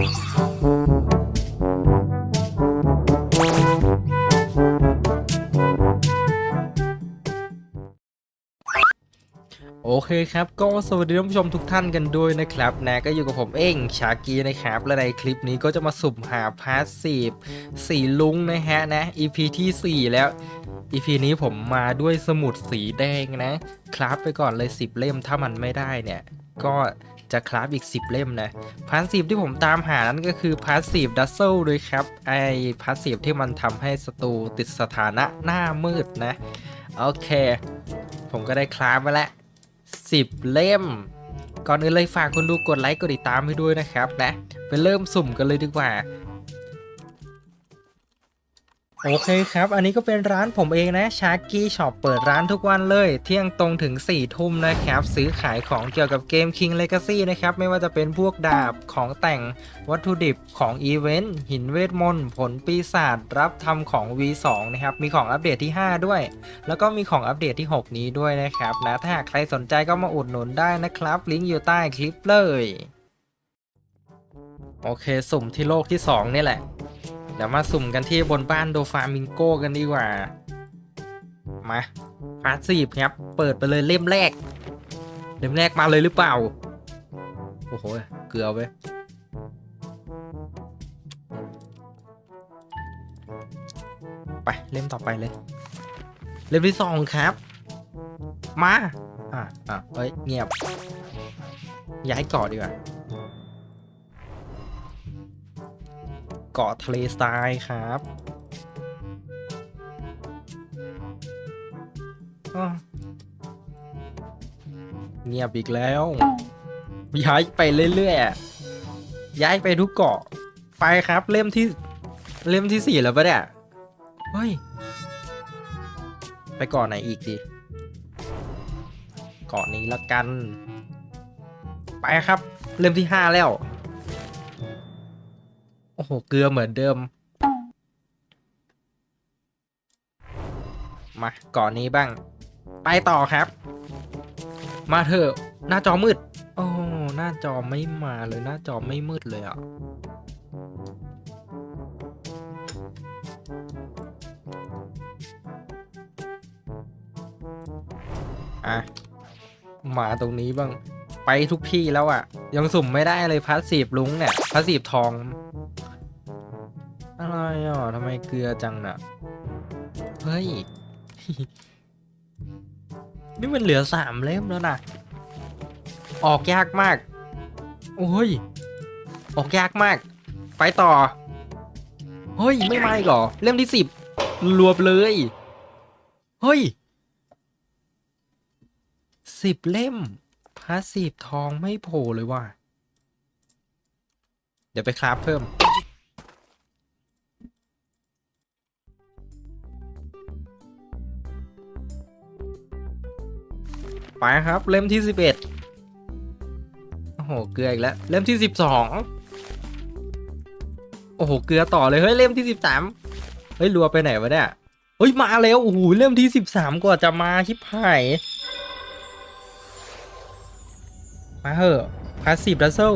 โอเคครับ ก็สวัสดีท่านผู้ชมทุกท่านกันด้วยนะครับนะก็อยู่กับผมเองชากีนะครับ และในคลิปนี้ก็จะมาสุ่มหาพาสซีฟสีลุงนะฮะนะ EP ที่ 4 แล้ว EP นี้ผมมาด้วยสมุดสีแดงนะ คราฟไปก่อนเลย 10 เล่มถ้ามันไม่ได้เนี่ย ก็ จะคราฟอีก 10 เล่มนะพาสซีฟที่ผมตามหานั้นก็คือพาสซีฟดัซเซลด้วยครับ ไอพาสซีฟที่มันทำให้ศัตรูติดสถานะหน้ามืดนะ โอเค ผมก็ได้คราฟมาแล้ว10 เล่ม ก่อนอื่นเลยฝากคนดูกดไลค์กดติดตามให้ด้วยนะครับนะไปเริ่มสุ่มกันเลยดีกว่า โอเคครับ อันนี้ก็เป็นร้านผมเองนะชาร์กี้ช็อปเปิดร้านทุกวันเลย เที่ยงตรงถึง4ทุ่มนะครับ ซื้อขายของเกี่ยวกับเกม King Legacy นะครับ ไม่ว่าจะเป็นพวกดาบของแต่งวัตถุดิบของอีเวนต์หินเวทมนต์ผลปีศาจรับทำของ V2 นะครับ มีของอัปเดตที่ 5 ด้วย แล้วก็มีของอัปเดตที่ 6 นี้ด้วยนะครับนะถ้าหากใครสนใจก็มาอุดหนุนได้นะครับ ลิงก์อยู่ใต้คลิปเลย โอเค สุ่มที่โลกที่ 2 นี่แหละ ดี๋ยวมาสุ่มกันที่บนบ้านโดฟามิงโกกันดีกว่า มาพาสซีครับ เปิดไปเลยเล่มแรก เล่มแรกมาเลยหรือเปล่า โอ้โห เกลือเว้ยไปเล่มต่อไปเลย เล่มที่สองครับ มา อะอะเฮ้ย เงียบ ย้ายเกาะดีกว่า กาะทะเลทรายครับเงียบอีกแล้ว ย้ายไปเรื่อยๆย้ายไปทุกเกาะ ไปครับเล่มที่เล่มที่สี่แล้วปะเนี่ยเฮ้ย ไปเกาะไหนอีกดีเกาะนี้ละกัน ไปครับ เล่มที่ห้าแล้ว อ้โห เกลือเหมือนเดิม มาเก่อนนี้บ้าง ไปต่อครับ มาเถอะหน้าจอมืดโอ้หน้าจอไม่มาเลยหน้าจอไม่มืดเลยอะอะมาตรงนี้บ้าง ไปทุกที่แล้วอะ ยังสุ่มไม่ได้เลยพาสซีฟลุงเนี่ยพาสซีฟทอง มเกลือจังน่ะ เฮ้ย นี่มันเหลือสามเล่มแล้วนะ ออกยากมาก โอ้ย ออกยากมาก ไปต่อ เฮ้ย ไม่มาอีกเหรอ เล่มที่สิบรวบเลย เฮ้ยสิบเล่มพาสซีฟทองไม่โผล่เลยว่ะ เดี๋ยวไปคราฟเพิ่ม ไปครับ เล่มที่สิบเอ็ดโอ้โห เกลืออีกแล้ว เล่มที่สิบสองโอ้โห เกลือต่อเลย เฮ้ย เล่มที่สิบสามเฮ้ย รัวไปไหนวะเนี่ย เฮ้ย มาแล้ว โอ้โห เล่มที่สิบสามกว่าจะมาชิบหาย มาเหอะพาสซีฟดัซเซล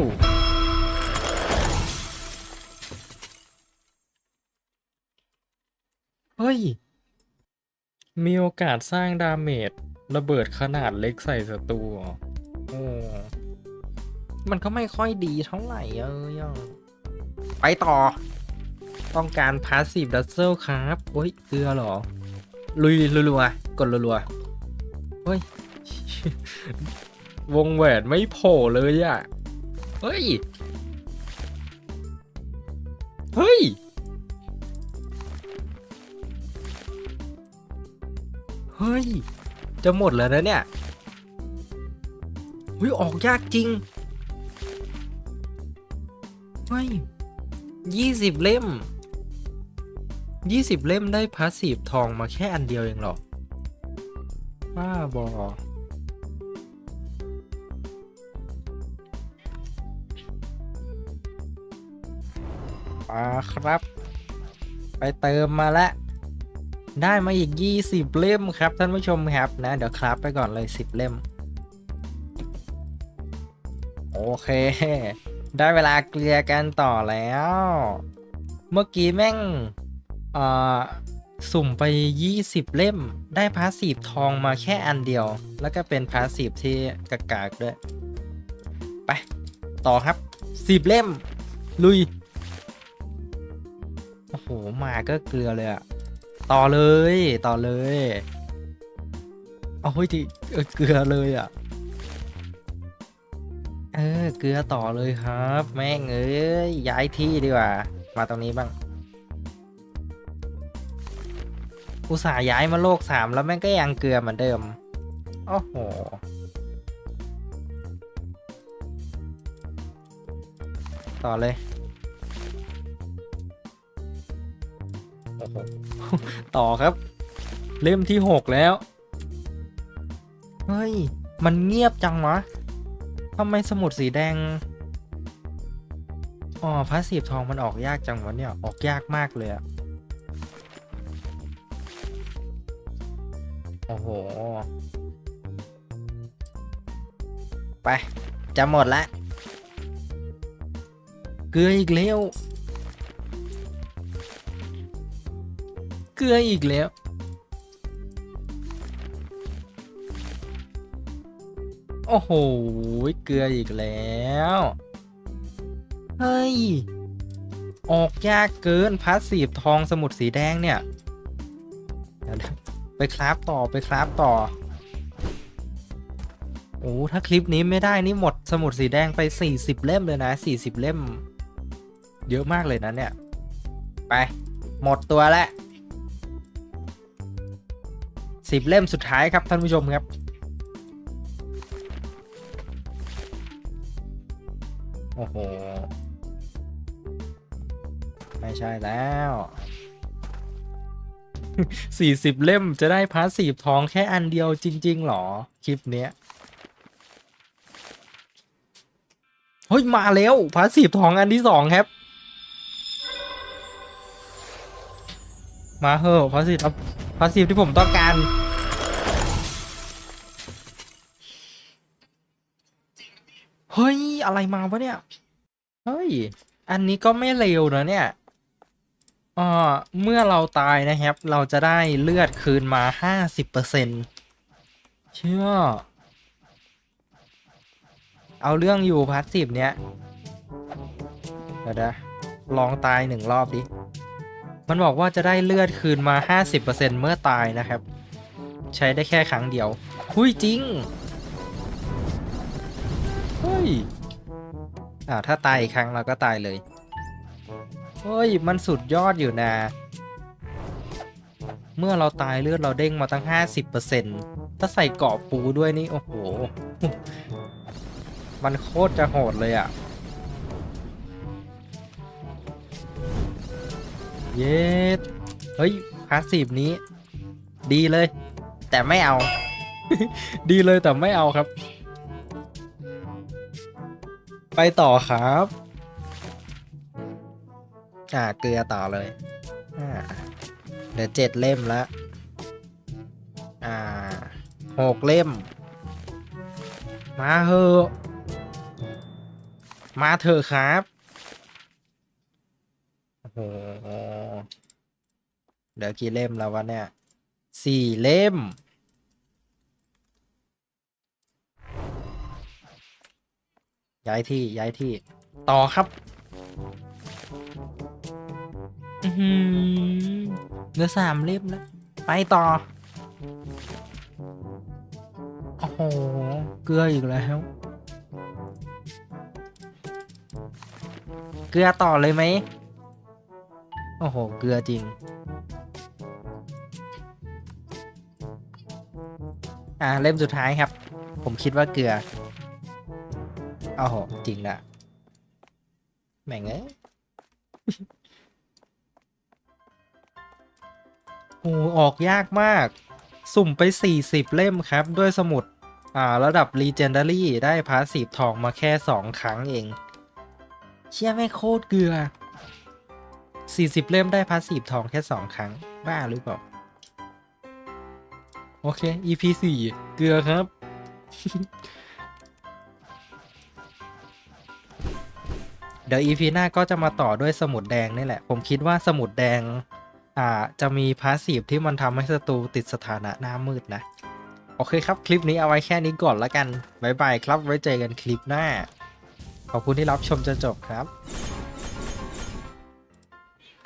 เฮ้ย มีโอกาสสร้างดาเมจ ระเบิดขนาดเล็กใส่ศัตรูอโอ้มันก็ไม่ค่อยดีเท่าไหร่เออยังไปต่อ ต้องการพาสซีฟดัซเซลครับโอ้ยเกลือหรอ ลุยรัวๆกดรัวๆเฮ้ย วงแหวนไม่โผล่เลยอะเฮ้ย เฮ้ยเฮ้ย จะหมดแล้วนะเนี่ยเฮ้ยออกยากจริงเฮ้ยยี่สิบเล่มยี่สิบเล่มได้พาสซีฟทองมาแค่อันเดียวเองหรอบ้าบอมาครับ ไปเติมมาแล้ว ได้มาอีก 20 เล่มครับ ท่านผู้ชมครับนะ เดี๋ยวครับไปก่อนเลย 10 เล่ม โอเค ได้เวลาเกลียร์กันต่อแล้ว เมื่อกี้แม่งเอ่อสุ่มไป 20 เล่ม ได้พาสซีฟทองมาแค่อันเดียว แล้วก็เป็นพาสซีฟที่กากากๆด้วย ไป ต่อครับ 10 เล่ม ลุย โอ้โห มาก็เกลือเลยอะ ต่อเลย ต่อเลยเอาเฮ้ยทีเออเกลือเลยอะเออ เกลือต่อเลยครับ แม่งเอ้ย ย้ายที่ดีกว่า มาตรงนี้บ้าง อุตส่าห์ย้ายมาโลกสามแล้วแม่งก็ยังเกลือเหมือนเดิม โอ้โห ต่อเลย ต่อครับ เล่มที่หกแล้ว เฮ้ย มันเงียบจังวะทำไมสมุดสีแดง อ๋อพาสซีฟทองมันออกยากจังวะเนี่ย ออกยากมากเลยอะโอ้โห ไป จะหมดละ เกลืออีกแล้ว ลืออีกแล้ว โอ้โห เกลืออีกแล้ว เฮ้ย ออกยากเกินพาสซีฟทองสมุดสีแดงเนี่ยไปคราฟต่อไปคราฟต่อ โอ้ ถ้าคลิปนี้ไม่ได้นี่หมดสมุดสีแดงไป 40 เล่มเลยนะ 40 เล่ม เยอะมากเลยนะเนี่ย ไป หมดตัวแล้ว สิบเล่มสุดท้ายครับท่านผู้ชมครับโอ้โห ไม่ใช่แล้วสี่สิบเล่มจะได้พาสซีฟทองแค่อันเดียวจริง ๆ หรอ คลิปเนี้ย เฮ้ย มาแล้วพาสซีฟทองอันที่สองครับ มาเหอะพาสซีฟ พาสซีฟที่ผมต้องการ เฮ้ย อะไรมาวะเนี่ย เฮ้ย อันนี้ก็ไม่เลวนะเนี่ยอ่าเมื่อเราตายนะครับ เราจะได้เลือดคืนมาห้าสิบเปอร์เซ็นเชื่อ เอาเรื่องอยู่พาสซีฟเนี้ยเดี๋ยวนะลองตายหนึ่งรอบดิ มันบอกว่าจะได้เลือดคืนมา 50%เมื่อตายนะครับ ใช้ได้แค่ครั้งเดียว หุยจริง เฮ้ยอ่าถ้าตายอีกครั้งเราก็ตายเลย เฮ้ย มันสุดยอดอยู่นะ เมื่อเราตายเลือดเราเด้งมาตั้ง 50%ถ้าใส่เกาะปูด้วยนี่ โอ้โห มันโคตรจะโหดเลยอะ เย็ดเฮ้ยพาสซีฟนี้ ดีเลย แต่ไม่เอา ดีเลยแต่ไม่เอาครับ ไปต่อครับ อ่าเกลือต่อเลยอ่าเหลือเจ็ดเล่มแล้วอ่าหกเล่ม มาเถอะมาเถอะครับ โหเหลือกี่เล่มแล้ววะเนี่ยสี่เล่ม ย้ายที่ย้ายที่ ต่อครับอือหือเหลือสามเล่มแล้ว ไปต่อ โอ้โห เกลืออีกแล้ว เกลือต่อเลยไหม อ้โห เกลือจริง อ่าเล่มสุดท้ายครับ ผมคิดว่าเกลือโอ้โห จริงละแม่งเอ้ยโอ้ออกยากมาก สุ่มไป 40 เล่มครับ ด้วยสมุด อ่า ระดับ Legendary ได้พาสซีฟทองมาแค่ 2 ครั้งเอง เชี่ยไม่โคตรเกลือ 40เล่มได้พาสซีฟทองแค่ 2 ครั้ง บ้าหรือเปล่า โอเค EP 4 เกลือครับ เดี๋ยว EP หน้าก็จะมาต่อด้วยสมุดแดงนี่แหละ ผมคิดว่าสมุดแดง อ่า จะมีพาสซีฟที่มันทำให้ศัตรูติดสถานะหน้ามืดนะ โอเคครับ คลิปนี้เอาไว้แค่นี้ก่อนละกัน บ๊ายบายครับ ไว้เจอกันคลิปหน้า ขอบคุณที่รับชมจนจบครับ